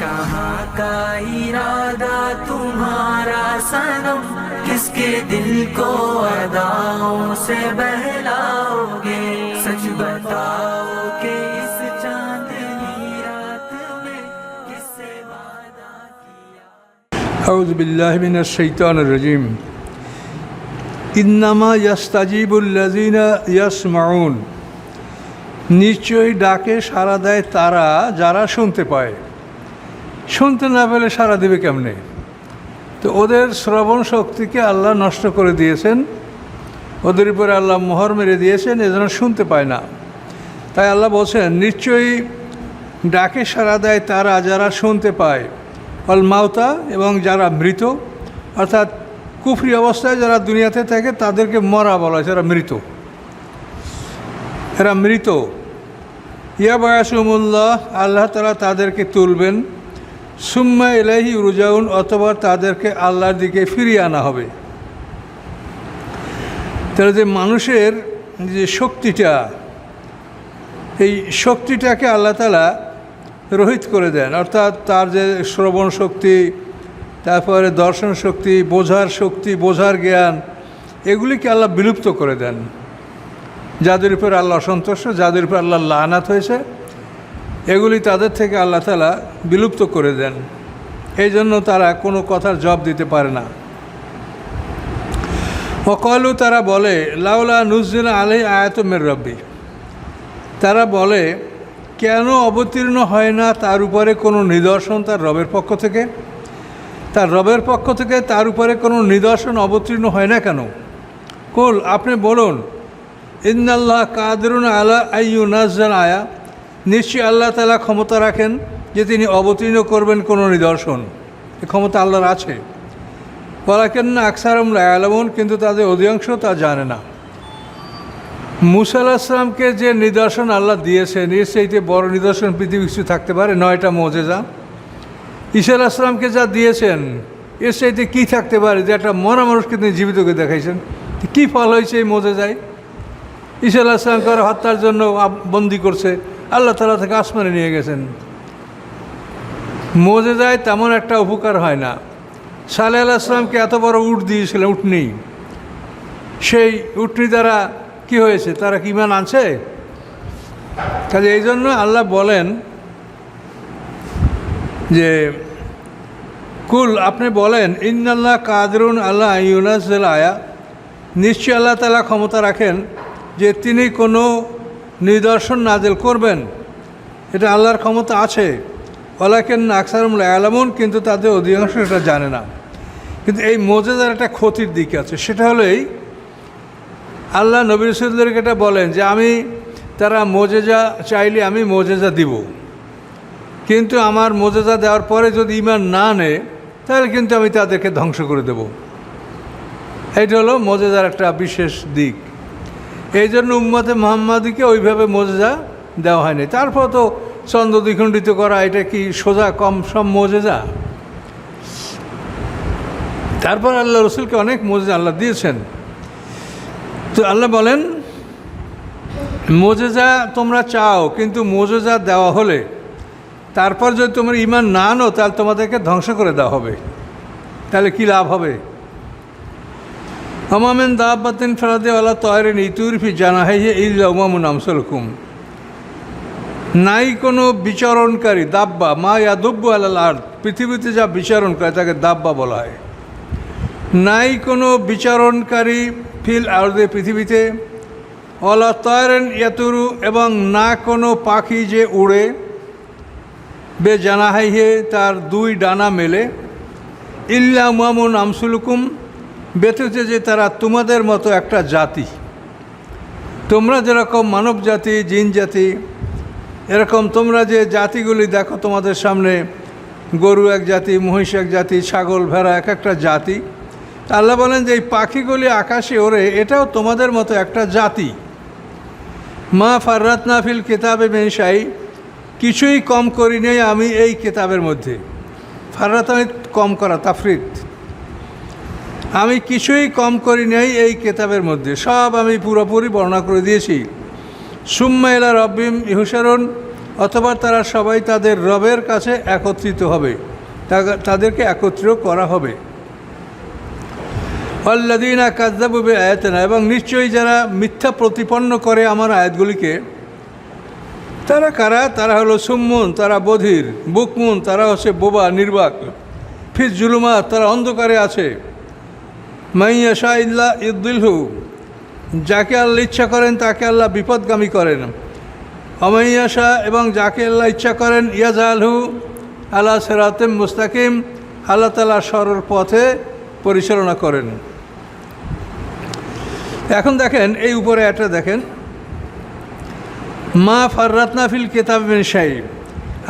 कहाँ का इरादा तुम्हारा सनम किसके दिल को अदाओं से बहलाओगे सच बताओ कि इस चांदनी रात में किससे वादा किया أعوذ بالله من الشيطان الرجيم ইন্নামা ইয়াস্তাজিবুল্লাজিনা ইয়াসমাউন নিশ্চয়ই ডাকে সাড়া দেয় তারা যারা শুনতে পায় শুনতে না পেলে সাড়া দেবে কেমনে? তো ওদের শ্রবণ শক্তিকে আল্লাহ নষ্ট করে দিয়েছেন। ওদের উপরে আল্লাহ মোহর মেরে দিয়েছেন এজন্য শুনতে পায় না। তাই আল্লাহ বলছেন, নিশ্চয়ই ডাকে সাড়া দেয় তারা যারা শুনতে পায়। অল মাওতা এবং যারা মৃত, অর্থাৎ কুফরি অবস্থায় যারা দুনিয়াতে থাকে, তাদেরকে মরা বলা হয়, যারা মৃত। এরা মৃত। ইয়া বায়াসুমুল্লাহ আল্লাহ তালা তাদেরকে তুলবেন। সুম্মা এলাহি রুজাউন, অথবা তাদেরকে আল্লাহর দিকে ফিরিয়ে আনা হবে। তাহলে যে মানুষের যে শক্তিটা, এই শক্তিটাকে আল্লাহ তালা রহিত করে দেন। অর্থাৎ তার যে শ্রবণ শক্তি, তারপরে দর্শন শক্তি, বোঝার শক্তি, বোঝার জ্ঞান, এগুলিকে আল্লাহ বিলুপ্ত করে দেন। যাদের উপর আল্লাহ অসন্তুষ্ট যাদের উপর আল্লাহ লানাত হয়েছে এগুলি তাদের থেকে আল্লাহ তালা বিলুপ্ত করে দেন। এই জন্য তারা কোনো কথার জব দিতে পারে না। অকলু তারা বলে লাউলা নুজদিন আলাই আয়াতমের রব্বি। তারা বলে, কেন অবতীর্ণ হয় না তার উপরে কোনো নিদর্শন তার রবের পক্ষ থেকে? তার রবের পক্ষ থেকে তার উপরে কোনো নিদর্শন অবতীর্ণ হয় না কেন? কুল, আপনি বলুন ইন্দাল্লাহ কাদরুন আলা আইয়ু নাজান আয়া। নিশ্চয়ই আল্লাহ তালা ক্ষমতা রাখেন যে তিনি অবতীর্ণ করবেন কোনো নিদর্শন। এ ক্ষমতা আল্লাহর আছে। না আকসারম আলামুন কিন্তু তাদের অধিকাংশ তা জানে না। মুসা যে নিদর্শন আল্লাহ দিয়েছেন, এর সেইতে বড় নিদর্শন পৃথিবী কিছু থাকতে পারে, নয়টা মোজেজা। ঈশা আসলামকে যা দিয়েছেন, এর চাইতে কী থাকতে পারে, যে একটা মরা মানুষকে তিনি জীবিতকে দেখাইছেন? কী ফল হয়েছে এই মোজে যায় ঈশা আসলামকে হত্যার জন্য বন্দি করছে। আল্লাহ তালা থেকে আসমানে নিয়ে গেছেন। মোজে যায় তেমন একটা উপকার হয় না। সালে আল্লাহ আসলামকে এত বড় উট দিয়েছিলেন উটনি সেই উটনি দ্বারা কি হয়েছে? তারা কি ইমান আনছে? কাজে এই জন্য আল্লাহ বলেন যে, কুল, আপনি বলেন, ইন্নাল্লাহ কাদরুন আল্লাহ ইউনাজল আয়া। নিশ্চয় আল্লাহ তালা ক্ষমতা রাখেন যে তিনি কোনো নিদর্শন নাজেল করবেন। এটা আল্লাহর ক্ষমতা আছে। ওলাকেন আকসারুল আলামুন কিন্তু তাদের অধিকাংশ এটা জানে না। কিন্তু এই মোজেদার একটা ক্ষতির দিক আছে। সেটা হলো এই, আল্লাহ নবী রসুলদেরকে এটা বলেন যে, আমি, তারা মোজেজা চাইলে আমি মোজেজা দিব। কিন্তু আমার মোজেজা দেওয়ার পরে যদি ইমান না নেয়, তাহলে কিন্তু আমি তাদেরকে ধ্বংস করে দেব। এইটা হলো মোজেজার একটা বিশেষ দিক। এই জন্য উম্মতে মোহাম্মদীকে ওইভাবে মোজেজা দেওয়া হয়নি। তারপর তো চন্দ্র দ্বিখণ্ডিত করা, এটা কি সোজা কম সম মোজেজা? তারপর আল্লাহ রসুলকে অনেক মোজেজা আল্লাহ দিয়েছেন। তো আল্লাহ বলেন, মোজেজা তোমরা চাও, কিন্তু মোজেজা দেওয়া হলে তারপর যদি তোমরা ইমান না আনো, তাহলে তোমাদেরকে ধ্বংস করে দেওয়া হবে। তাহলে কি লাভ হবে? আমামেন দাবাতিন ফেরাদে আল্লাহ তয়রেন ইতুরফি জানা হয় যে ইল্লা উমামুন আমসলকুম নাই কোনো বিচরণকারী দাব্বা, মা ইয়াদব্বু আলাল আর পৃথিবীতে যা বিচরণ করে তাকে দাব্বা বলা হয়। নাই কোনো বিচারণকারী ফিল আর্দে পৃথিবীতে অলা তয়রেন ইয়াতুরু, এবং না কোনো পাখি যে উড়ে, বে জানাহাইহে তার দুই ডানা মেলে, ইল্লা মামুন আমসুলুকুম ব্যতীত যে তারা তোমাদের মতো একটা জাতি। তোমরা যেরকম মানব জাতি, জিন জাতি, এরকম তোমরা যে জাতিগুলি দেখো তোমাদের সামনে, গরু এক জাতি, মহিষ এক জাতি, ছাগল, ভেড়া এক একটা জাতি। আল্লাহ বলেন যে এই পাখিগুলি আকাশে ওড়ে, এটাও তোমাদের মতো একটা জাতি। মা ফাররাত নাফিল কিতাবে মেনসাই কিছুই কম করি নেই আমি এই কিতাবের মধ্যে। ফাররাত আমি কম করা তাফরিদ আমি কিছুই কম করি নাই এই কেতাবের মধ্যে। সব আমি পুরোপুরি বর্ণনা করে দিয়েছি। সুম্মা এলা রব্বিম ইহুসারণ অথবা তারা সবাই তাদের রবের কাছে একত্রিত হবে। তাদেরকে একত্রিত করা হবে। অল্লাদিনা কাজাবুবে আয়াতেনা এবং নিশ্চয়ই যারা মিথ্যা প্রতিপন্ন করে আমার আয়াতগুলিকে, তারা কারা? তারা হলো সুম্মুন, তারা বধির, বুকমুন, তারা হচ্ছে বোবা, নির্বাক, ফিজ জুলুমা তারা অন্ধকারে আছে। মাইয়া ইল্লা ইদ্দিলহু যাকে আল্লাহ ইচ্ছা করেন, তাকে আল্লাহ বিপদগামী করেন। অমাইয়া শাহ এবং যাকে আল্লাহ ইচ্ছা করেন ইয়াজালহু আল্লাহ সেরাতেম মুস্তাকিম, আল্লাহ তালা সরল পথে পরিচালনা করেন। এখন দেখেন, এই উপরে একটা দেখেন, মা ফাররাতনা ফিল কেতাব সাহিব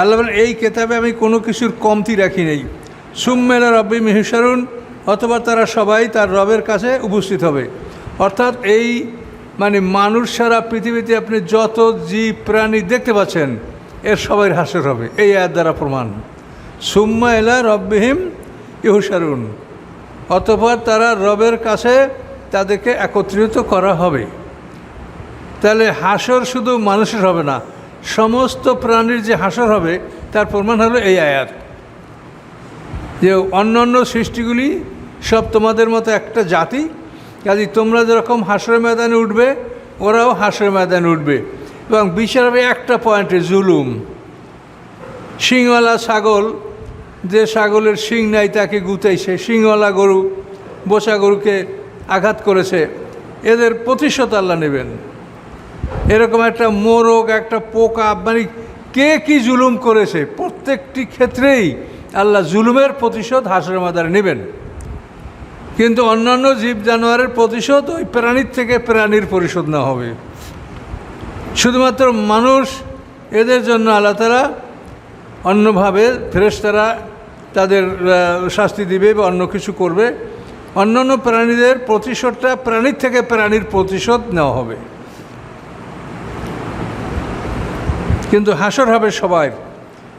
আল্লাহ এই কেতাবে আমি কোনো কিছুর কমতি রাখি নেই। সুম্মেলা রব্বি মেহসারুন অথবা তারা সবাই তার রবের কাছে উপস্থিত হবে। অর্থাৎ এই মানে মানুষ সারা পৃথিবীতে আপনি যত জীব, প্রাণী দেখতে পাচ্ছেন, এর সবাই হাসর হবে। এই আয়াত দ্বারা প্রমাণ। সুম্মা এলা রব্বিহিম ইহুসারুন অতপর তারা রবের কাছে তাদেরকে একত্রিত করা হবে। তাহলে হাসর শুধু মানুষের হবে না, সমস্ত প্রাণীর যে হাসর হবে, তার প্রমাণ হলো এই আয়াত। যে অন্য অন্য সৃষ্টিগুলি সব তোমাদের মতো একটা জাতি কাজে তোমরা যেরকম হাসর ময়দানে উঠবে, ওরাও হাসর ময়দানে উঠবে। এবং বিচার হবে একটা পয়েন্টে, জুলুম। শিংওয়ালা ছাগল, যে ছাগলের শিং নাই তাকে গুতাইছে শিংওয়ালা গরু, বোসা গরুকে আঘাত করেছে, এদের প্রতিশোধ আল্লাহ নেবেন। এরকম একটা মোরগ, একটা পোকা মানে কে কি জুলুম করেছে, প্রত্যেকটি ক্ষেত্রেই আল্লাহ জুলুমের প্রতিশোধ হাসের মাদারে নেবেন। কিন্তু অন্যান্য জীব জানোয়ারের প্রতিশোধ ওই প্রাণীর থেকে প্রাণীর পরিশোধ না হবে। শুধুমাত্র মানুষ এদের জন্য আল্লাহ তারা অন্যভাবে ফেরেশতারা তাদের শাস্তি দিবে বা অন্য কিছু করবে। অন্যান্য প্রাণীদের প্রতিশোধটা প্রাণীর থেকে প্রাণীর প্রতিশোধ নেওয়া হবে। কিন্তু হাসর হবে সবাই।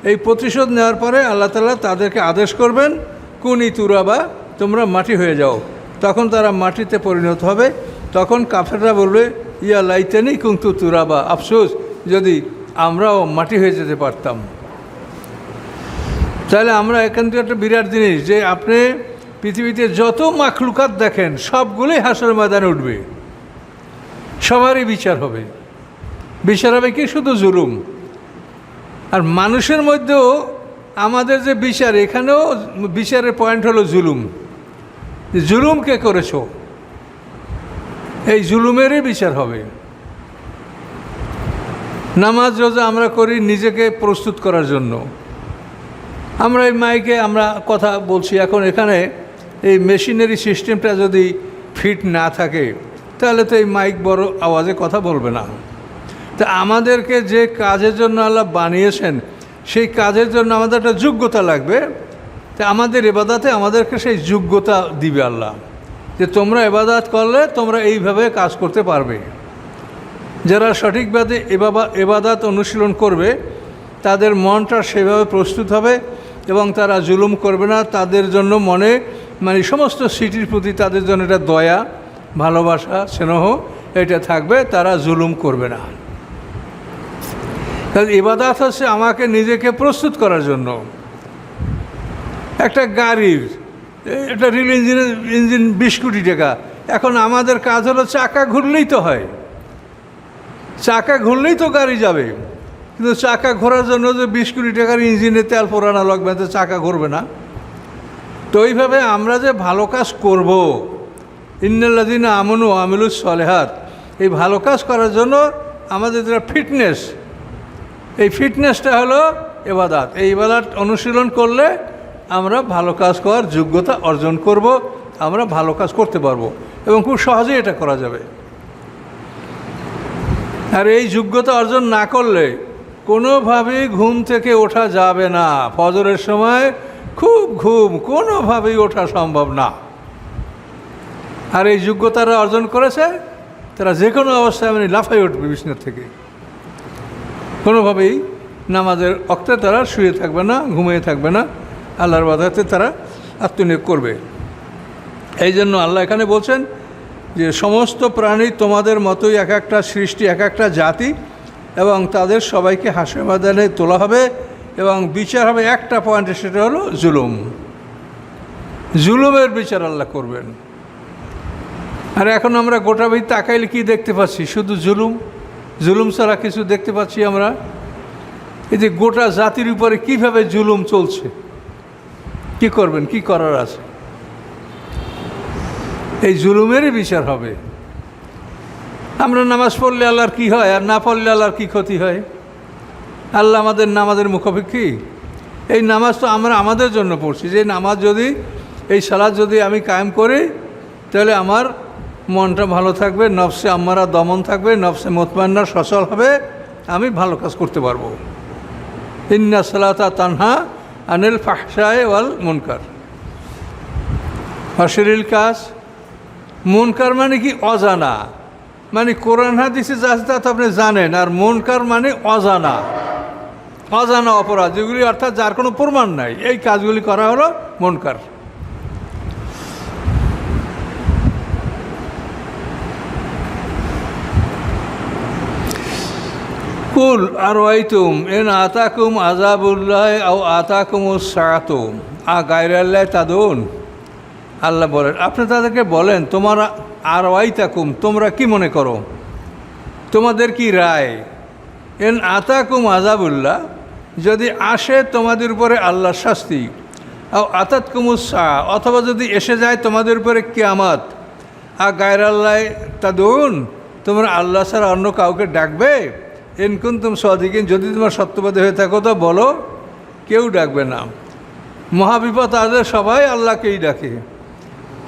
এই প্রতিশোধ নেওয়ার পরে আল্লাহ তালা তাদেরকে আদেশ করবেন, কুনি তুরাবা তোমরা মাটি হয়ে যাও। তখন তারা মাটিতে পরিণত হবে। তখন কাফেররা বলবে, ইয়া লাইতেনি কুন্তু তুরাবা আফসোস, যদি আমরাও মাটি হয়ে যেতে পারতাম। তাহলে আমরা এখান থেকে একটা বিরাট জিনিস, যে আপনি পৃথিবীতে যত মাখলুকাত দেখেন, সবগুলোই হাসর ময়দানে উঠবে। সবারই বিচার হবে। বিচার হবে কি? শুধু জুলুম। আর মানুষের মধ্যেও আমাদের যে বিচার, এখানেও বিচারের পয়েন্ট হলো জুলুম। জুলুম কে করেছ? এই জুলুমেরই বিচার হবে। নামাজ, রোজা আমরা করি নিজেকে প্রস্তুত করার জন্য। আমরা এই মাইকে আমরা কথা বলছি, এখন এখানে এই মেশিনারি সিস্টেমটা যদি ফিট না থাকে, তাহলে তো এই মাইক বড় আওয়াজে কথা বলবে না। তা আমাদেরকে যে কাজের জন্য আল্লাহ বানিয়েছেন, সেই কাজের জন্য আমাদের একটা যোগ্যতা লাগবে। তা আমাদের এবাদাতে আমাদেরকে সেই যোগ্যতা দিবে আল্লাহ। যে তোমরা এবাদাত করলে তোমরা এইভাবে কাজ করতে পারবে। যারা সঠিকভাবে এবাবা, এবাদাত অনুশীলন করবে, তাদের মনটা সেভাবে প্রস্তুত হবে এবং তারা জুলুম করবে না। তাদের জন্য মনে মানে সমস্ত সিটির প্রতি তাদের জন্য এটা দয়া, ভালোবাসা, স্নেহ, এটা থাকবে। তারা জুলুম করবে না। কারণ ইবাদাত হচ্ছে আমাকে নিজেকে প্রস্তুত করার জন্য। একটা গাড়ির, একটা রিল ইঞ্জিনের ইঞ্জিন বিশ কোটি টাকা। এখন আমাদের কাজ হলো চাকা ঘুরলেই তো হয়। চাকা ঘুরলেই তো গাড়ি যাবে। কিন্তু চাকা ঘোরার জন্য যে বিশ কোটি টাকার ইঞ্জিনে তেল পোড়ানো লাগবে তো চাকা ঘুরবে না। তো এইভাবে আমরা যে ভালো কাজ করব ইন্নাল্লাদিন আমনু আমিলুস সলেহাত, এই ভালো কাজ করার জন্য আমাদের যেটা ফিটনেস এই ফিটনেসটা হলো এবাদাত। এই এবাদাত অনুশীলন করলে আমরা ভালো কাজ করার যোগ্যতা অর্জন করব, আমরা ভালো কাজ করতে পারব এবং খুব সহজেই এটা করা যাবে। আর এই যোগ্যতা অর্জন না করলে কোনোভাবেই ঘুম থেকে ওঠা যাবে না। ফজরের সময় খুব ঘুম, কোনোভাবেই ওঠা সম্ভব না। আর এই যোগ্যতারা অর্জন করেছে, তারা যে কোনো অবস্থায় মানে লাফাই উঠবে বিছনার থেকে। কোনোভাবেই নামাজের অক্তে তারা শুয়ে থাকবে না, ঘুমিয়ে থাকবে না। আল্লাহর বাধাতে তারা আত্মনিয়োগ করবে। এই জন্য আল্লাহ এখানে বলছেন যে, সমস্ত প্রাণী তোমাদের মতোই এক একটা সৃষ্টি, এক একটা জাতি এবং তাদের সবাইকে হাসে ময়দানে তোলা হবে এবং বিচার হবে একটা পয়েন্টে, সেটা হলো জুলুম। জুলুমের বিচার আল্লাহ করবেন। আর এখন আমরা গোটা বই তাকাইলে কী দেখতে পাচ্ছি? শুধু জুলুম? জুলুম ছাড়া কিছু দেখতে পাচ্ছি আমরা? এই যে গোটা জাতির উপরে কীভাবে জুলুম চলছে? কি করবেন? কি করার আছে? এই জুলুমেরই বিচার হবে। আমরা নামাজ পড়লে আল্লাহর কি হয় আর না পড়লে আল্লাহর কি ক্ষতি হয়? আল্লাহ আমাদের নামাজের মুখাপেক্ষি। এই নামাজ তো আমরা আমাদের জন্য পড়ছি। যে নামাজ যদি, এই সালাদ যদি আমি কায়েম করি, তাহলে আমার মনটা ভালো থাকবে, নফসে আমারা দমন থাকবে, নফসে মোতমান্না সচল হবে, আমি ভালো কাজ করতে পারব। ইন্না সালাতা তানহা আনিল ফাহসায় ওয়াল মুনকার। অশরীল কাজ, মুনকার মানে কি অজানা? মানে কোরআন হাদিসে যা তা তো আপনি জানেন, আর মুনকার মানে অজানা। অজানা অপরাধ, যেগুলি অর্থাৎ যার কোনো প্রমাণ নাই। এই কাজগুলি করা হলো মনকার। কুল আর ওয়াইতুম এন আতাকুম আজাবুল্লাহ আও আতাকুম সাতুম আ গায়রাল্লাহ তাদুন। আল্লাহ বলেন, আপনি তাদেরকে বলেন, তোমার আর ওয়াইতাকুম তোমরা কি মনে করো? তোমাদের কি রায়? এন আতাকুম আজাবুল্লাহ যদি আসে তোমাদের উপরে আল্লাহর শাস্তি। আও আতাত কুমুসা অথবা যদি এসে যায় তোমাদের উপরে কিয়ামাত। আ গায়রাল্লাহ তাদুন, তোমরা আল্লাহ ছাড়া অন্য কাউকে ডাকবে? এনকুন তুম সদিকিন, যদি তোমার সত্যবাদী হয়ে থাকো, তো বলো, কেউ ডাকবে না। মহাবিপদ আদের সবাই আল্লাহকেই ডাকে।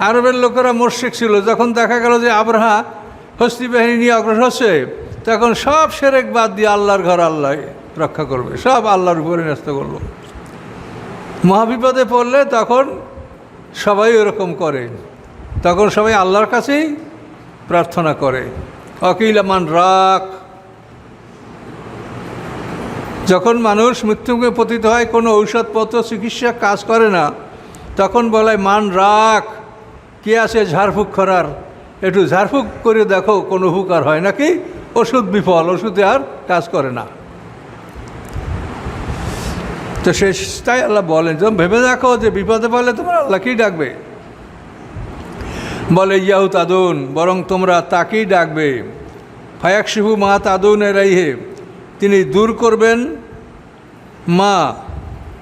আরবের লোকেরা মোর্শেক ছিল। যখন দেখা গেল যে আবরাহা হস্তি বাহিনী নিয়ে অগ্রসর হচ্ছে, তখন সব সেরেক বাদ দিয়ে আল্লাহর ঘর আল্লাহ রক্ষা করবে। সব আল্লাহর উপরে ন্যস্ত করল। মহাবিপদে পড়লে তখন সবাই ওরকম করে। তখন সবাই আল্লাহর কাছেই প্রার্থনা করে। অকিল আমান রাখ যখন মানুষ মৃত্যুকে পতিত হয়, কোনো ঔষধপত্র, চিকিৎসা কাজ করে না, তখন বলে, মান রাখ, কে আছে ঝাড়ফুঁক করার? একটু ঝাড়ফুঁক করে দেখো, কোনো উপকার হয় নাকি? ওষুধ বিফল, ওষুধে আর কাজ করে না। তো শেষটাই আল্লাহ বলেন যখন ভেবে দেখো যে বিপদে পড়লে তোমার আল্লাহকেই ডাকবে? বলে ইয়াহু তাদুন বরং তোমরা তাকেই ডাকবে। ফায়াক শিবু মা তাদুন এরাইহে তিনি দূর করবেন। মা,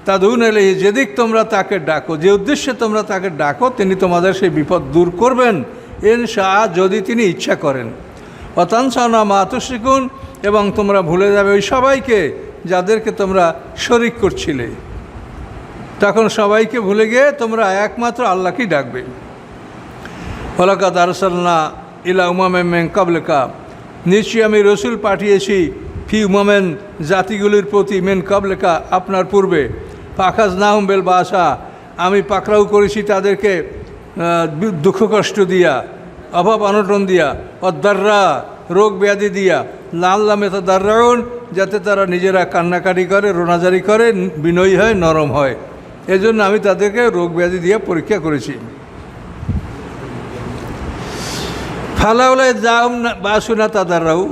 তাদুন এলে যেদিক তোমরা তাকে ডাকো, যে উদ্দেশ্যে তোমরা তাকে ডাকো, তিনি তোমাদের সেই বিপদ দূর করবেন। এন শাহ যদি তিনি ইচ্ছা করেন। অতাংশনা মা তুশিকুন এবং তোমরা ভুলে যাবে ওই সবাইকে যাদেরকে তোমরা শরিক করছিলে। তখন সবাইকে ভুলে গিয়ে তোমরা একমাত্র আল্লাহকেই ডাকবে। ফলাকা দারসাল্লা ইলা উমামে মেং কাবলেকা নিশ্চয়ই আমি রসুল পাঠিয়েছি ফি উমামেন জাতিগুলির প্রতি মেন কাবলেকা আপনার পূর্বে। পাখাজ নাহম বেল বাসা, আমি পাকড়াও করেছি তাদেরকে দুঃখ কষ্ট দিয়া, অভাব অনটন দিয়া, অদ্দাররা, রোগ ব্যাধি দিয়া লাল্লা মেতা দার্রাউন, যাতে তারা নিজেরা কান্নাকাটি করে, রোনাজারি করে, বিনয়ী হয়, নরম হয়। এজন্য আমি তাদেরকে রোগ ব্যাধি দিয়ে পরীক্ষা করেছি। ফালাউলায় যাও বাসুনা তাদারাও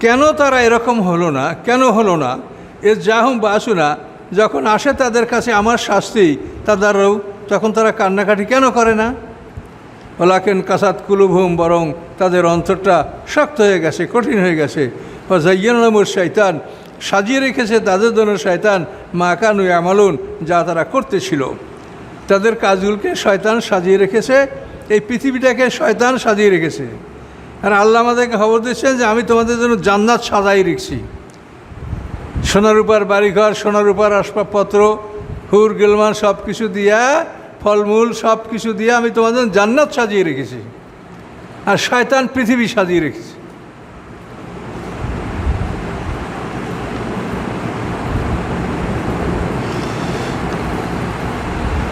কেন তারা এরকম হলো না? কেন হলো না? এ যাহুম বাসুনা যখন আসে তাদের কাছে আমার শাস্তি তাদারাও তখন তারা কান্নাকাটি কেন করে না? ওলাকেন কাসাত কুলুভুম বরং তাদের অন্তরটা শক্ত হয়ে গেছে, কঠিন হয়ে গেছে। ও জাইয়ানুর শৈতান সাজিয়ে রেখেছে তাদের জন্য শয়তান মা কানু আমালুন যা তারা করতেছিল। তাদের কাজগুলোকে শয়তান সাজিয়ে রেখেছে, এই পৃথিবীটাকে শয়তান সাজিয়ে রেখেছে। আর আল্লাহ আমাদেরকে খবর দিচ্ছেন যে আমি তোমাদের জন্য জান্নাত সাজাই রেখেছি। সোনার উপর বাড়িঘর সোনার উপর আসবাবপত্র, হুর গেলমান সব কিছু দিয়া, ফলমূল সব কিছু দিয়ে আমি তোমাদের জান্নাত সাজিয়ে রেখেছি। আর শয়তান পৃথিবী সাজিয়ে রেখেছি।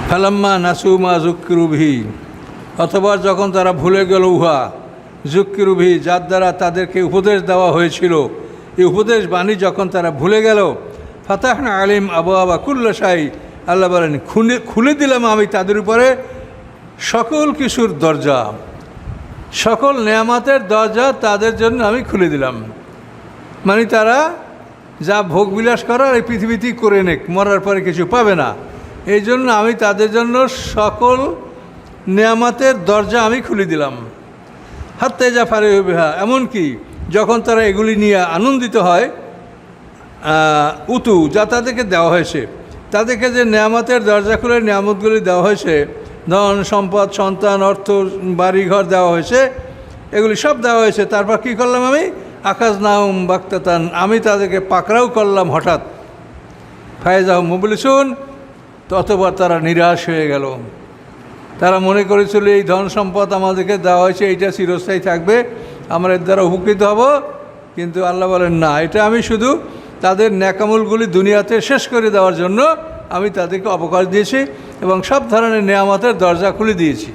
ফালাম্মা নাসুমা জুক্কিরুভি অথবা যখন তারা ভুলে গেল উহা জুক্কিরুভি যার দ্বারা তাদেরকে উপদেশ দেওয়া হয়েছিল। এই উপদেশ বাণী যখন তারা ভুলে গেল, ফাতাহনা আলিম আবু আবা কুল্লাশাই আল্লাহ বলেন খুলে খুলে দিলাম আমি তাদের উপরে সকল কিছুর দরজা। সকল নেয়ামাতের দরজা তাদের জন্য আমি খুলে দিলাম। মানে তারা যা ভোগ বিলাস করার এই পৃথিবীতেই করে নেক, মরার পরে কিছু পাবে না। এই জন্য আমি তাদের জন্য সকল নেয়ামাতের দরজা আমি খুলে দিলাম। হাত্তে যা ফারে বিহা। এমনকি যখন তারা এগুলি নিয়ে আনন্দিত হয় উতু, যা তাদেরকে দেওয়া হয়েছে, তাদেরকে যে নেয়ামতের দরজা খুলে নিয়ামতগুলি দেওয়া হয়েছে, ধন, সম্পদ, সন্তান, অর্থ, বাড়িঘর দেওয়া হয়েছে, এগুলি সব দেওয়া হয়েছে, তারপর কি করলাম আমি? আকাশ নাম বাক্তাতান আমি তাদেরকে পাকড়াও করলাম হঠাৎ। ফায়েজ ফায়েজাহ মুবলিসুন ততবার তারা নিরাশ হয়ে গেল। তারা মনে করেছিল, এই ধন সম্পদ আমাদেরকে দেওয়া হয়েছে, এইটা চিরস্থায়ী থাকবে, আমরা এর দ্বারা উপকৃত হব। কিন্তু আল্লাহ বলেন, না, এটা আমি শুধু তাদের ন্যাকামুলগুলি দুনিয়াতে শেষ করে দেওয়ার জন্য আমি তাদেরকে অবকাশ দিয়েছি এবং সব ধরনের নেয়ামতের দরজা খুলে দিয়েছি।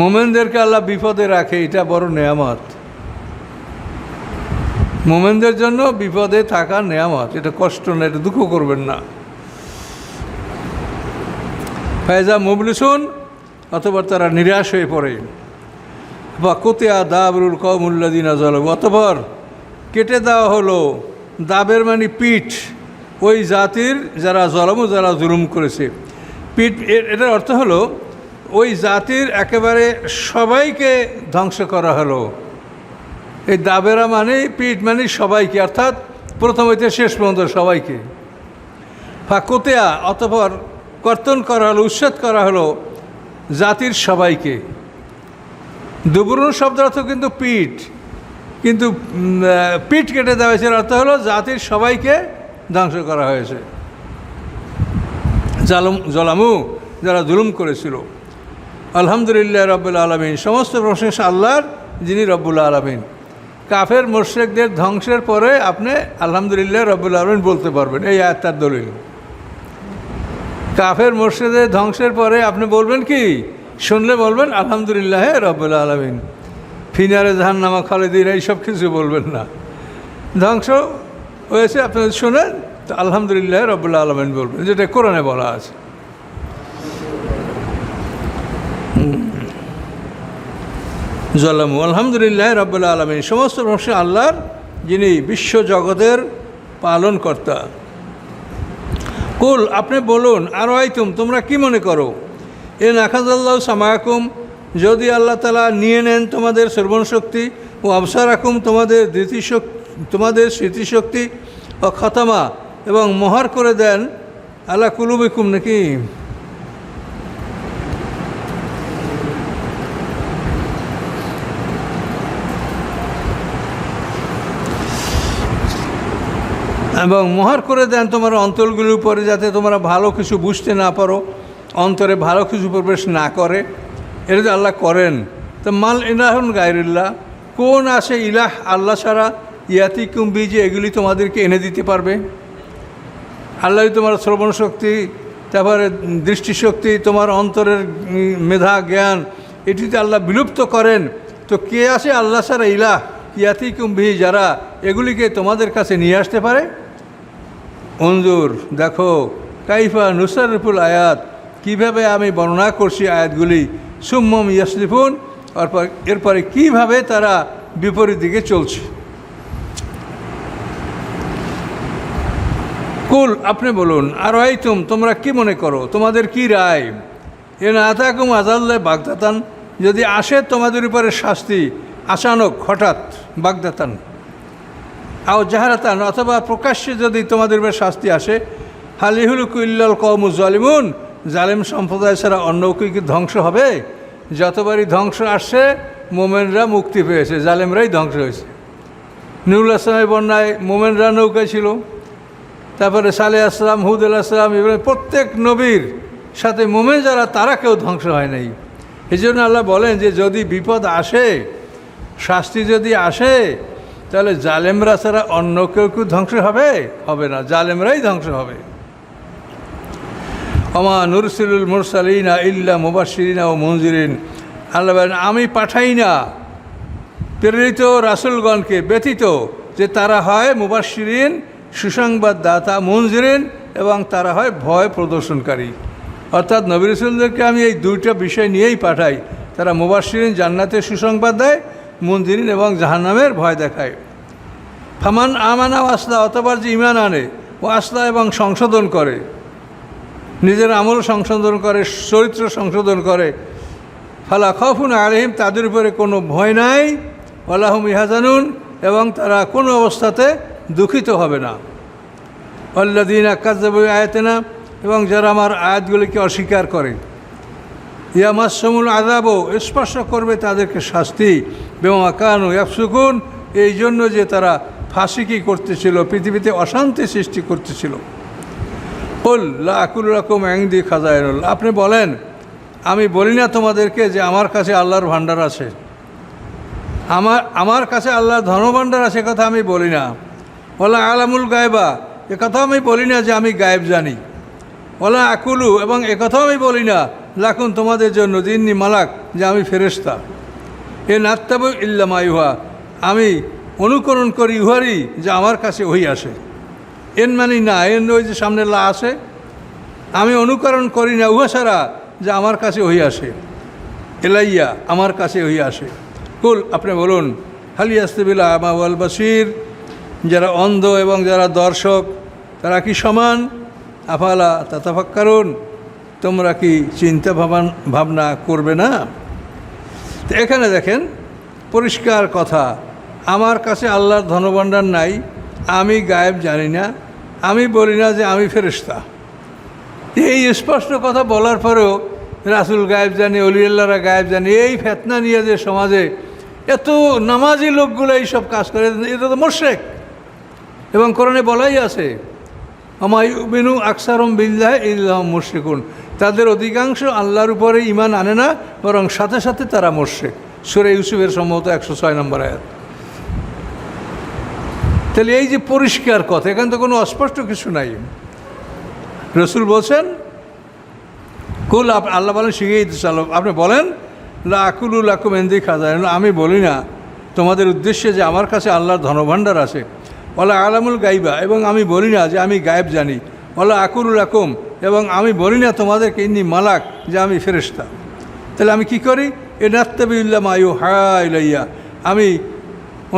মোমেনদেরকে আল্লাহ বিপদে রাখে, এটা বড় নেয়ামত। মোমেনদের জন্য বিপদে থাকা নেয়ামত, এটা কষ্ট না, এটা দুঃখ করবেন না। ফায়জা মুবলিসুন অতবার তারা নিরাশ হয়ে পড়ে। বা কোতিয়া দাবরুল কমুল্লাদিনা জলম অতপর কেটে দেওয়া হলো দাবের মানে পিঠ ওই জাতির যারা জলম যারা জুলুম করেছে। পিঠ এটার অর্থ হলো ওই জাতির একেবারে সবাইকে ধ্বংস করা হলো। এই দাবেরা মানে পিঠ মানে সবাইকে, অর্থাৎ প্রথম হইতে শেষ পর্যন্ত সবাইকে। ফাকুতেয়া অতপর কর্তন করা হলো উচ্ছেদ করা হলো জাতির সবাইকে। দুবরুণ শব্দ অর্থ কিন্তু পিঠ। কিন্তু পিঠ কেটে দেওয়া হয়েছে অর্থ হলো জাতির সবাইকে ধ্বংস করা হয়েছে। জালম, জলামু যারা জুলুম করেছিল। আলহামদুলিল্লাহ রব্বুল আলমিন, সমস্ত প্রশংসা আল্লাহর, যিনি রব্বুল আলমিন। কাফের মোর্শেকদের ধ্বংসের পরে আপনি আলহামদুলিল্লাহ রব্বুল আলমিন বলতে পারবেন, এই আয়াত তার দলিল। কাফের মোর্শেদের ধ্বংসের পরে আপনি বলবেন কি? শুনলে বলবেন, আলহামদুলিল্লাহ রব্বুল আলমিন। ফিনারে ধান জাহান্নামা খালেদিন, এইসব কিছু বলবেন না। ধ্বংস হয়েছে, আপনি শোনেন, তো আলহামদুলিল্লাহ রব্বুল আলমিন বলবেন, যেটা কোরআনে বলা আছে। জলামু আলহামদুলিল্লাহ রব্বুল আলমিন। সমস্ত প্রশ্ন আল্লাহর, যিনি বিশ্ব জগতের পালনকর্তা। কুল, আপনি বলুন, আর আইতুম, তোমরা কি মনে করো? এ নাখাজাল্লাহ সামায়াকুম যদি আল্লাহ তালা নিয়ে নেন তোমাদের শ্রবণশক্তি ও আবসারাকুম তোমাদের দ্বিতীয় তোমাদের স্মৃতিশক্তি, ও খতমা, এবং মহার করে দেন আল্লাহ কুলুবিকুম নাকি এবং মহার করে দেন তোমার অন্তরগুলির উপরে যাতে তোমরা ভালো কিছু বুঝতে না পারো, অন্তরে ভালো কিছু প্রবেশ না করে। এটা যদি আল্লাহ করেন। তো মাল ইলাহন গায়রুল্লাহ, কোন আসে ইলাহ আল্লাহ ছাড়া? ইয়াতি কুম্বি যে এগুলি তোমাদেরকে এনে দিতে পারবে। আল্লাহ তোমার শ্রবণ শক্তি, তারপরে দৃষ্টিশক্তি তোমার অন্তরের মেধা, জ্ঞান এটিতে আল্লাহ বিলুপ্ত করেন। তো কে আসে আল্লাহ ছাড়া ইলাহ? ইয়াতি কুম্ভি যারা এগুলিকে তোমাদের কাছে নিয়ে আসতে পারে। অঞ্জুর, দেখো, কাইফা নুসারফুল আয়াত, কীভাবে আমি বর্ণনা করছি আয়াতগুলি? সুম্মম ইয়াসলিফুন অর্পর এরপরে কীভাবে তারা বিপরীত দিকে চলছে? কুল, আপনি বলুন, আর তুম তোমরা কি মনে করো? তোমাদের কি রায়? এ না থাকুম আজাল্লে বাগদাতান, যদি আসে তোমাদের উপরে শাস্তি, আচানক, হঠাৎ বাগদাতান। আও জাহারাতান, অথবা প্রকাশ্যে যদি তোমাদের উপরে শাস্তি আসে হালিহুল কুল্লাল কৌমু জালিমুন, জালিম সম্প্রদায় ছাড়া অন্য কি ধ্বংস হবে? যতবারই ধ্বংস আসছে, মোমেনরা মুক্তি পেয়েছে, জালেমরাই ধ্বংস হয়েছে। নুরুল আসলামের বন্যায় মোমেনরা নৌকায় ছিল। তারপরে সালে আসলাম, হুদ আসলাম এবারে প্রত্যেক নবীর সাথে মোমেন যারা, তারা কেউ ধ্বংস হয় নাই। এই জন্য আল্লাহ বলেন যে, যদি বিপদ আসে, শাস্তি যদি আসে তাহলে জালেমরা ছাড়া অন্য কেউ কেউ ধ্বংস হবে? হবে না। জালেমরাই ধ্বংস হবে। অমা নুরসিলুল মুরসালিনা ইল্লা মুবাসিরিনা ও মঞ্জুরিন আল্লাহ আমি পাঠাই না। প্রেরিত রাসুলগণকে ব্যতীত যে তারা হয় মুবাসিরিন সুসংবাদদাতা মঞ্জুরিন এবং তারা হয় ভয় প্রদর্শনকারী। অর্থাৎ নবী রসুলদেরকে আমি এই দুইটা বিষয় নিয়েই পাঠাই। তারা মুবাসিরিন জান্নাতে সুসংবাদ দেয় মন্দিরিন এবং জাহান্নামের ভয় দেখায়। ফামান আমানা আসলা অতবার যে ইমান আনে, ও আসলা এবং সংশোধন করে। নিজের আমল সংশোধন করে, চরিত্র সংশোধন করে। ফালা খফুন আলহিম তাদের উপরে কোনো ভয় নাই। আল্লাহম ইহাজানুন, এবং তারা কোনো অবস্থাতে দুঃখিত হবে না। অল্লাদিন আকাজাবু আয়াতেনা, এবং যারা আমার আয়াতগুলিকে অস্বীকার করে। ইয়ামাসমুল আদাবও স্পর্শ করবে তাদেরকে শাস্তি। বেমা কানু ইয়াফসুকুন, এই জন্য যে তারা ফাঁসিকি করতেছিল, পৃথিবীতে অশান্তি সৃষ্টি করতেছিল। বল আকুল রকম অ্যাংদি খাজায়নুল। আপনি বলেন, আমি বলি না তোমাদেরকে যে আমার কাছে আল্লাহর ভাণ্ডার আছে? আমার আমার কাছে আল্লাহর ধনভাণ্ডার আছে কথা আমি বলি না। ওলা আলামুল গায়বা, এ কথা আমি বলি না যে আমি গায়েব জানি। ওলা আকুলু, এবং এ কথাও আমি বলি না লাখুন তোমাদের জন্য দিননি মালাক, যে আমি ফেরেস্তা এ নাত্তাব ইল্লামা ইহা আমি অনুকরণ করি ইহারই যে আমার কাছে ওই আসে। এন মানি না এন ওই যে সামনে লা আসে। আমি অনুকরণ করি না উহা ছাড়া যে আমার কাছে ওই আসে। এলাইয়া আমার কাছে ওই আসে। কুল, আপনি বলুন, হালি আস্তেবিল্লা আমা ওয়াল বাসির? যারা অন্ধ এবং যারা দর্শক, তারা কি সমান? আফালা তাতাফাক্কারুন? তোমরা কি চিন্তা ভাবান ভাবনা করবে না? তো এখানে দেখেন, পরিষ্কার কথা, আমার কাছে আল্লাহর ধনভাণ্ডার নাই, আমি গায়েব জানি না, আমি বলি না যে আমি ফেরেস্তা এই স্পষ্ট কথা বলার পরেও রাসুল গায়েব জানি, অলিয়াল্লাহরা গায়েব জানি, এই ফেতনা নিয়ে যে সমাজে এত নামাজি লোকগুলো এইসব কাজ করে, এটা তো মোর্শেক এবং কোরআনে বলাই আছে আমায়ুবিনু আকসারম বিল্লাহ ইল্লাহ মুর্শিকুন তাদের অধিকাংশ আল্লাহর উপরে ইমান আনে না, বরং সাথে সাথে তারা মোর্শেক। সুরে ইউসুফের সম্ভবত একশো ছয় নম্বর আয়াত। তাহলে এই যে পরিষ্কার কথা, এখানে তো কোনো অস্পষ্ট কিছু নাই। রসুল বলছেন, কুল আল্লাহ বলেন, শিখিয়ে দিতে চালো আপনি বলেন, লা আকুলুল আকুম এন্দি খাজা আমি বলি না, তোমাদের উদ্দেশ্যে যে আমার কাছে আল্লাহর ধনভাণ্ডার আছে। ওলা আলামুল গাইবা, এবং আমি বলি না যে আমি গায়েব জানি। ওলা আকুলুল আকুম এবং আমি বলি না তোমাদেরকে, ইন্নি মালাক, যে আমি ফেরেস্তা তাহলে আমি কি করি? এ নাত্তাবিল্লা মায়ু হায় লইয়া আমি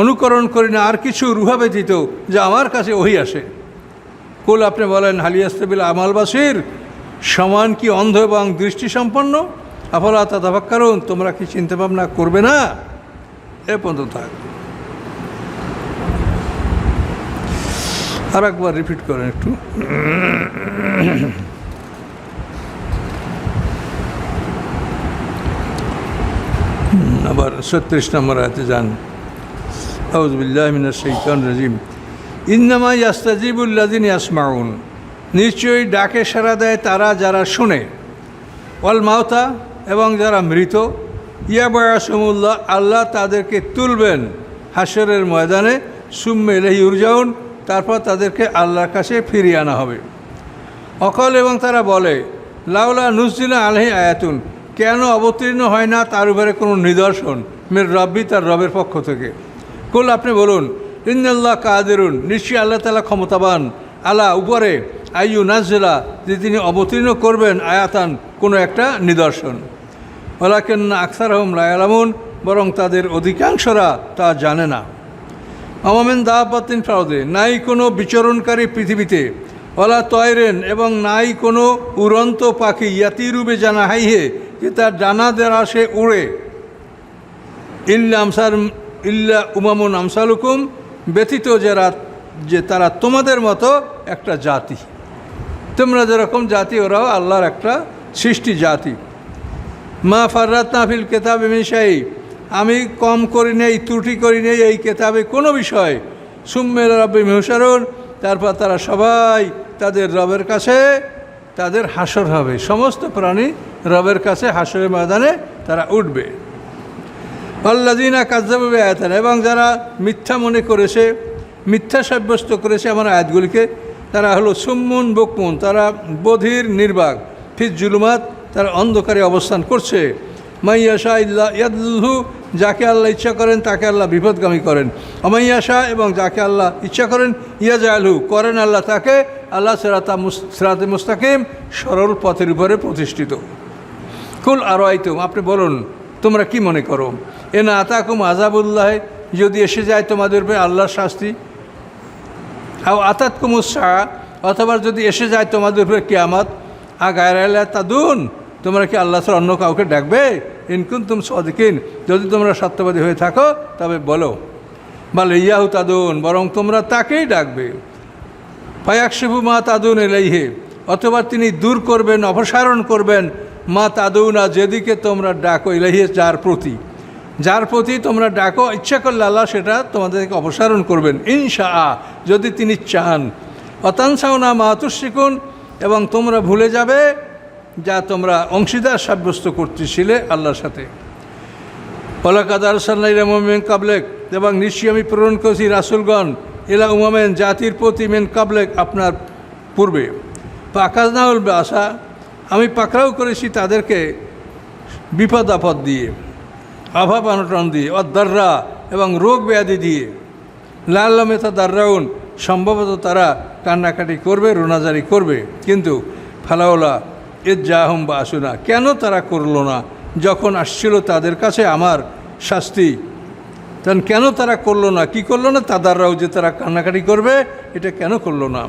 অনুকরণ করি না, আর কিছু রুহা ব্যতীত, যে আমার কাছে ওই আসে। কুল আপনি বলেন হালিয়াস্তাবিল আমাল বাসির, সমান কি অন্ধ এবং দৃষ্টি সম্পন্ন আফলা তাদাবাক কারণ তোমরা কি চিন্তা ভাবনা করবে না? এ পর্যন্ত থাক। আর একবার রিপিট করেন একটু। আবার ছত্রিশ নম্বর আয়তে যান। রাজিম। ইন্নামা ইয়াস্তাজিবুল্লাদিন ইয়াসমাউন। নিশ্চয়ই ডাকে সাড়া দেয় তারা যারা শুনে। অল মাওতা এবং যারা মৃত। ইয়া ইয়াবায়াসমুল্লাহ আল্লাহ তাদেরকে তুলবেন হাসরের ময়দানে। সুম্মে এলাহি উরজাউন। তারপর তাদেরকে আল্লাহর কাছে ফিরিয়ে আনা হবে। অকল এবং তারা বলে, লাউলা নুসজিলা আলহি আয়াতুন, কেন অবতীর্ণ হয় না তার উপরে কোনো নিদর্শন মের রব্বি তার রবের পক্ষ থেকে? কুল, আপনি বলুন ইন্দাল্লাহ কাদেরুন, নিশ্চয়ই আল্লাহ তালা ক্ষমতাবান। আল্লাহ উপরে, আইয়ু নাজলা যে তিনি অবতীর্ণ করবেন আয়াতান, কোনো একটা নিদর্শন। ওলা ওলাকেন আকসার হম লায়ালামুন বরং তাদের অধিকাংশরা তা জানে না। আমামেন দাহাপাতিন ফ্রাউদে নাই কোনো বিচরণকারী পৃথিবীতে, ওলা তয়রেন এবং নাই কোনো উড়ন্ত পাখি ইয়াতিরূপে জানা হাইহে যে তার ডানা দ্বারা সে উড়ে। ইল্লা আমসার, ইল্লা উমামুন আমসালুকুম, ব্যতীত যারা, যে তারা তোমাদের মতো একটা জাতি। তোমরা যেরকম জাতি, ওরাও আল্লাহর একটা সৃষ্টি জাতি। মা ফাররাত নাফিল কেতাবে মিশাই আমি কম করি নেই, ত্রুটি করি নেই এই কেতাবে কোনো বিষয়। সুম্মের রব্বে মেহসারণ তারপর তারা সবাই তাদের রবের কাছে তাদের হাসর হবে। সমস্ত প্রাণী রবের কাছে হাসরের ময়দানে তারা উঠবে। আল্লাদিনা কাজাবে আয়াতান এবং যারা মিথ্যা মনে করেছে, মিথ্যা সাব্যস্ত করেছে আমার আয়াতগুলিকে, তারা হলো সুম্মুন বকমুন। তারা বধির নির্বাক। ফিজ জুলুমাত তারা অন্ধকারে অবস্থান করছে। মাইয়াশা ইল্লা ইয়াদুল্হু যাকে আল্লাহ ইচ্ছা করেন, তাকে আল্লাহ বিপদগামী করেন। অমাইয়াশা এবং যাকে আল্লাহ ইচ্ছা করেন ইয়াজালহু করেন আল্লাহ তাকে। আল্লাহ সেরাতা সেরাতে মুস্তাকিম, সরল পথের উপরে প্রতিষ্ঠিত। কুল আরও আইতুম আপনি বলুন, তোমরা কি মনে করো? এ না আতাকুম আজাবুল্লাহ যদি এসে যায় তোমাদের উপরে আল্লাহর শাস্তি। আও আতাত কুমুসা অথবা যদি এসে যায় তোমাদের উপরে কিয়ামত। আ গায়রাল তাদুন, তোমরা কি আল্লাহ অন্য কাউকে ডাকবে? ইনকুন তুম সদকিন, যদি তোমরা সত্যবাদী হয়ে থাকো, তবে বলো। বলে ইয়াহু তাদুন, বরং তোমরা তাকেই ডাকবে। পায়াকশিবু মা তাদুন এলাইহে অথবা তিনি দূর করবেন, অপসারণ করবেন, মা তাদুনা, যেদিকে তোমরা ডাকো ইলাইহে, যার প্রতি। যার প্রতি তোমরা ডাকো, ইচ্ছা করলে আল্লাহ সেটা তোমাদেরকে অপসারণ করবেন ইনশা যদি তিনি চান। অতানসাওনা মা তুশিকুন এবং তোমরা ভুলে যাবে যা তোমরা অংশীদার সাব্যস্ত করতেছিলে আল্লাহর সাথে। পলাকাদার সাল্লাইরা মোমেন কাবলেক, এবং নিশ্চয়ই আমি প্রেরণ করেছি রাসুলগণ এলা উমামেন, জাতির প্রতি মেন কাবলেক আপনার পূর্বে। পাকাজনাউল আশা আমি পাকড়াও করেছি তাদেরকে বিপদ আপদ দিয়ে, অভাব অনটন দিয়ে, অদ্দাররা এবং রোগ ব্যাধি দিয়ে। লাল মেথা দার্রাউন, সম্ভবত তারা কান্নাকাটি করবে, রোনাজারি করবে, কিন্তু ফালাওলা এর জাহম বা আসুনা কেন তারা করল না? যখন আসছিল তাদের কাছে আমার শাস্তি, তখন কেন তারা করল না? কি করল না? তাদাররাও যে তারা কান্নাকাটি করবে, এটা কেন করল না?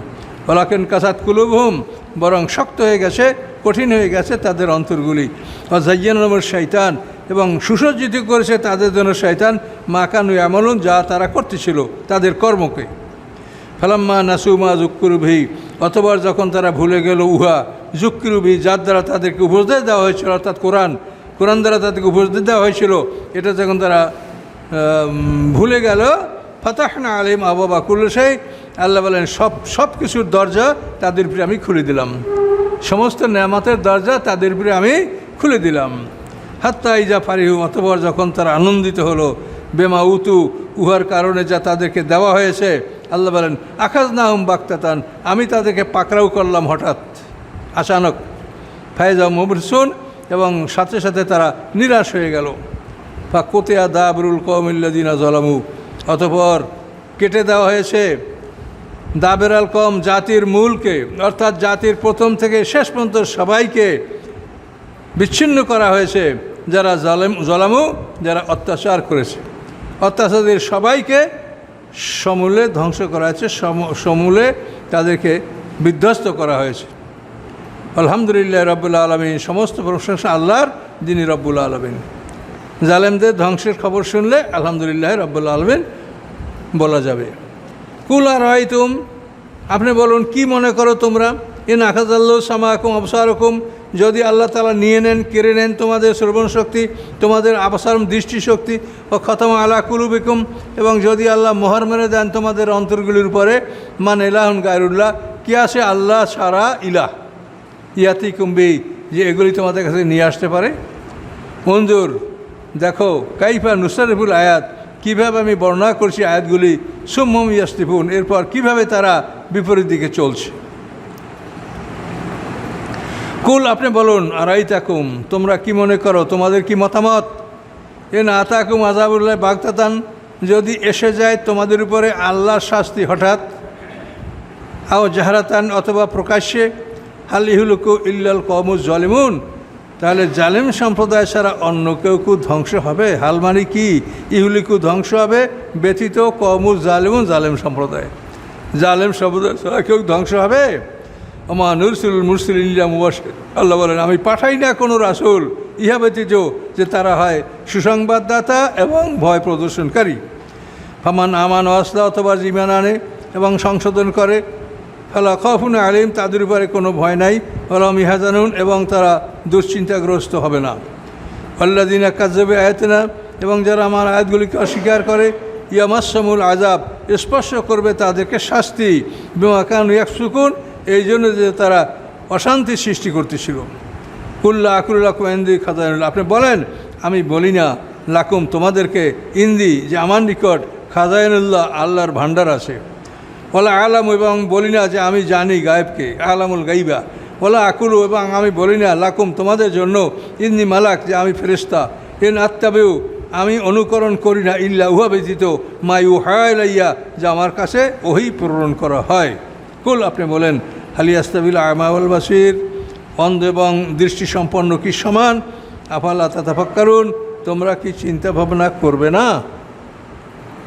বলাকেন কাসাত কুলুবহুম, বরং শক্ত হয়ে গেছে, কঠিন হয়ে গেছে তাদের অন্তরগুলি। অজাইয়ান নম্বর শৈতান এবং সুসজ্জিত করেছে তাদের জন্য শৈতান মাকানু এমন যা তারা করতেছিল তাদের কর্মকে। ফালাম্মা নাসুমা জুক্কুরুভি অতবার যখন তারা ভুলে গেল উহা জুক্কিরুভি যার দ্বারা তাদেরকে উপদেশ দেওয়া হয়েছিল, অর্থাৎ কোরআন কোরআন দ্বারা তাদেরকে উপদেশ দেওয়া হয়েছিল, এটা যখন তারা ভুলে গেল, ফাতাহনা আলিম আবাবা কুল্ল সেই আল্লাহ বলেন, সব সব কিছুর দরজা তাদের উপরে আমি খুলে দিলাম। সমস্ত নেয়ামতের দরজা তাদের উপরে আমি খুলে দিলাম। হাত্তা ইজা ফারিহু, অতবার যখন তারা আনন্দিত হলো, বেমা উতু, উহার কারণে যা তাদেরকে দেওয়া হয়েছে আল্লাহ বলেন আকাশ না হুম বাক্তাতান আমি তাদেরকে পাকড়াও করলাম হঠাৎ, আচানক। ফায়জা মুবরসুন এবং সাথে সাথে তারা নিরাশ হয়ে গেল। বা কোতেয়া দাবরুল কমিল্লাদিনা জলামু অতপর কেটে দেওয়া হয়েছে দাবেরাল কম জাতির মূলকে, অর্থাৎ জাতির প্রথম থেকে শেষ পর্যন্ত সবাইকে বিচ্ছিন্ন করা হয়েছে, যারা জালেম, যারা অত্যাচার করেছে। অত্যাচারীদের সবাইকে সমূলে ধ্বংস করা হয়েছে সম- সমূলে তাদেরকে বিধ্বস্ত করা হয়েছে। আলহামদুলিল্লাহ রব্বুল আলমিন, সমস্ত প্রশংসা আল্লাহর, যিনি রব্বুল আলমিন। জালেমদের ধ্বংসের খবর শুনলে আলহামদুলিল্লাহ রব্বুল আলমিন বলা যাবে। কুল আর হয় তুম আপনি বলুন, কি মনে করো তোমরা? ইন আখাজাল্লু সামাকুম অবসারকুম যদি আল্লাহ তালা নিয়ে নেন, কেড়ে নেন তোমাদের শ্রবণ শক্তি তোমাদের আবসারম দৃষ্টিশক্তি, ও খতম আলা কুলুবিকুম, এবং যদি আল্লাহ মোহর মেরে দেন তোমাদের অন্তরগুলির উপরে, মান এলাহন গায়রুল্লাহ, কি আছে? আল্লাহ সারা ইলাহ। ইয়াতি কুম্বি যে এগুলি তোমাদের কাছে নিয়ে আসতে পারে। মঞ্জুর দেখো, কাইফা নুসরারিফুল আয়াত, কীভাবে আমি বর্ণনা করছি আয়াতগুলি, সুম্মম ইয়াস্তিফুন এরপর কীভাবে তারা বিপরীত দিকে চলছে। কুল, আপনি বলুন আড়াই তাকুম তোমরা কি মনে করো, তোমাদের কি মতামত? এ না তাকুম আজাবুল্লাহ বাগতাতান, যদি এসে যায় তোমাদের উপরে আল্লাহর শাস্তি হঠাৎ, আও জাহারাতান অথবা প্রকাশ্যে হালিহুলুকু ইল্লাল কমুজ জলিমুন, তাহলে জালেম সম্প্রদায় ছাড়া অন্য কেউ কু ধ্বংস হবে? হাল মানে কি? ইহুলিকু ধ্বংস হবে, ব্যতীত কমুজ জালেমুন জালেম সম্প্রদায়। জালেম সম্প্রদায় ছাড়া কেউ ধ্বংস হবে? আমা নুরসুল মুরসুল ইল্লা মুবাসির আল্লাহ বলেন, আমি পাঠাই না কোনো রাসুল। ইহা ব্যতীত যে তারা হয় সুসংবাদদাতা এবং ভয় প্রদর্শনকারী। ফামান আমান ওয়াসলা অথবা জিমান আনে এবং সংশোধন করে, ফালা খফুন আলিম তাদের উপরে কোনো ভয় নাই। ফলাম ইহাজানুন, এবং তারা দুশ্চিন্তাগ্রস্ত হবে না। আল্লাদিনা কাজবে আয়াতনা, এবং যারা আমার আয়াতগুলিকে অস্বীকার করে ইয়ামাসমুল আজাব স্পর্শ করবে তাদেরকে শাস্তি। বেমাকান ইয়াকসুকুন এই জন্য যে তারা অশান্তি সৃষ্টি করতেছিল। কুল্লা আকুল্লা ইন্দি খাজানুল্লাহ আপনি বলেন, আমি বলি না, লাকুম তোমাদেরকে ইন্দি যে আমার নিকট খাজাইনুল্লাহ আল্লাহর ভাণ্ডার আছে। ওলা আলাম এবং বলি না যে আমি জানি গায়েবকে, আলামুল গাইবা। ওলা আকুলু এবং আমি বলি না, লাকুম তোমাদের জন্য ইন্দি মালাক যে আমি ফেরিস্তা ইন আত্মাবেউ আমি অনুকরণ করি না, ইল্লা উহা ব্যতীত মাই উহাইলাইয়া যা আমার কাছে ওহি প্রেরণ করা হয়। কুল, আপনি বলেন, হালিয়াস্তাবিল আমাউল বাসির, অন্ধ এবং দৃষ্টিসম্পন্ন কি সমান? আফাল্লা তাতাফাক্কারুন, তোমরা কি চিন্তা ভাবনা করবে না?